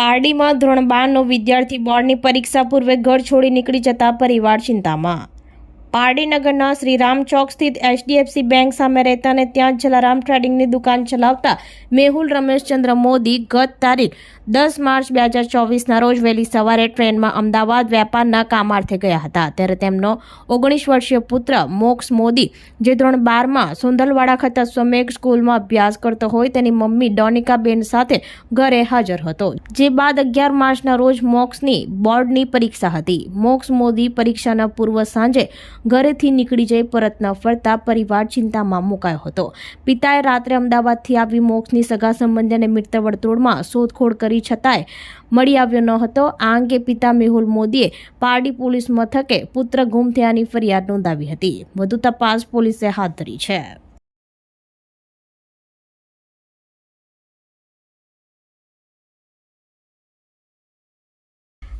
પારડીમાં ધોરણ બારનો વિદ્યાર્થી બોર્ડની પરીક્ષા પૂર્વે ઘર છોડી નીકળી જતા પરિવાર ચિંતામાં. પારડીનગરના શ્રીરામ ચોક સ્થિત એચડીએફસી બેંક સામે રહેતા અને ત્યાં જલારામ ટ્રેડિંગની દુકાન ચલાવતા મેહુલ રમેશચંદ્ર મોદી ગત તારીખ દસ માર્ચ બે હજાર ચોવીસના રોજ વહેલી સવારે ટ્રેનમાં અમદાવાદ વેપારના કામાર્થે ગયા હતા. ત્યારે તેમનો ઓગણીસ વર્ષીય પુત્ર મોક્ષ મોદી, જે ધોરણ બારમાં સુંદરવાડા ખાતે સ્વમેઘ સ્કૂલમાં અભ્યાસ કરતો હોય તેની મમ્મી ડોનિકાબેન સાથે ઘરે હાજર હતો, જે બાદ અગિયાર માર્ચના રોજ મોક્ષની બોર્ડની પરીક્ષા હતી. મોક્ષ મોદી પરીક્ષાના પૂર્વ સાંજે ઘરેથી નીકળી જઈ પરત ન ફરતા પરિવાર ચિંતામાં મુકાયો હતો. પિતાએ રાત્રે અમદાવાદથી આવી મોક્ષની સગા સંબંધી અને મિત્ર વર્તુળમાં શોધખોળ કરી છતાંય મળી આવ્યો ન હતો. આ અંગે પિતા મેહુલ મોદીએ પારડી પોલીસ મથકે પુત્ર ગુમ થયાની ફરિયાદ નોંધાવી હતી. વધુ તપાસ પોલીસે હાથ ધરી છે.